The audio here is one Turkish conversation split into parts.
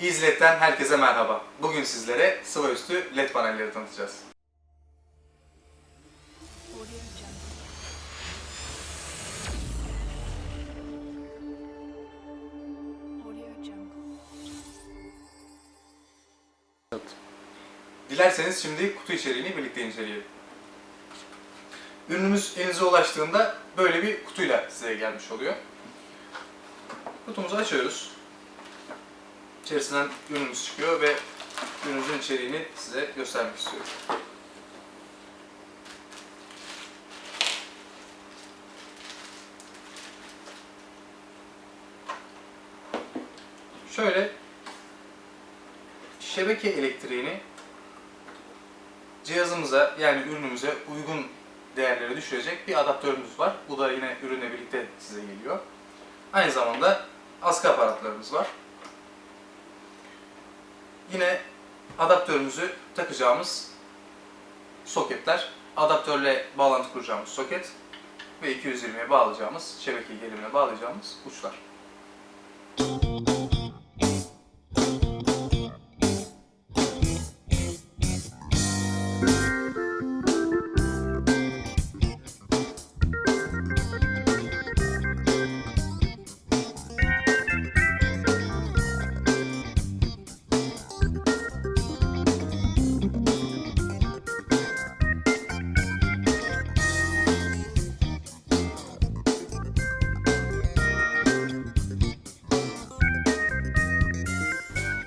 EasyLED'den herkese merhaba. Bugün sizlere sıva üstü LED panelleri tanıtacağız. Dilerseniz şimdi kutu içeriğini birlikte inceleyelim. Ürünümüz elinize ulaştığında böyle bir kutuyla size gelmiş oluyor. Kutumuzu açıyoruz. İçerisinden ürünümüz çıkıyor ve ürünümüzün içeriğini size göstermek istiyorum. Şöyle şebeke elektriğini cihazımıza yani ürünümüze uygun değerlere düşürecek bir adaptörümüz var. Bu da yine ürünle birlikte size geliyor. Aynı zamanda askı aparatlarımız var. Yine adaptörümüzü takacağımız soketler, adaptörle bağlantı kuracağımız soket ve 220'ye bağlayacağımız, şebeke gelimine bağlayacağımız uçlar.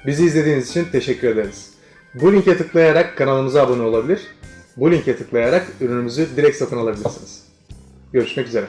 Bizi izlediğiniz için teşekkür ederiz. Bu linke tıklayarak kanalımıza abone olabilir. Bu linke tıklayarak ürünümüzü direkt satın alabilirsiniz. Görüşmek üzere.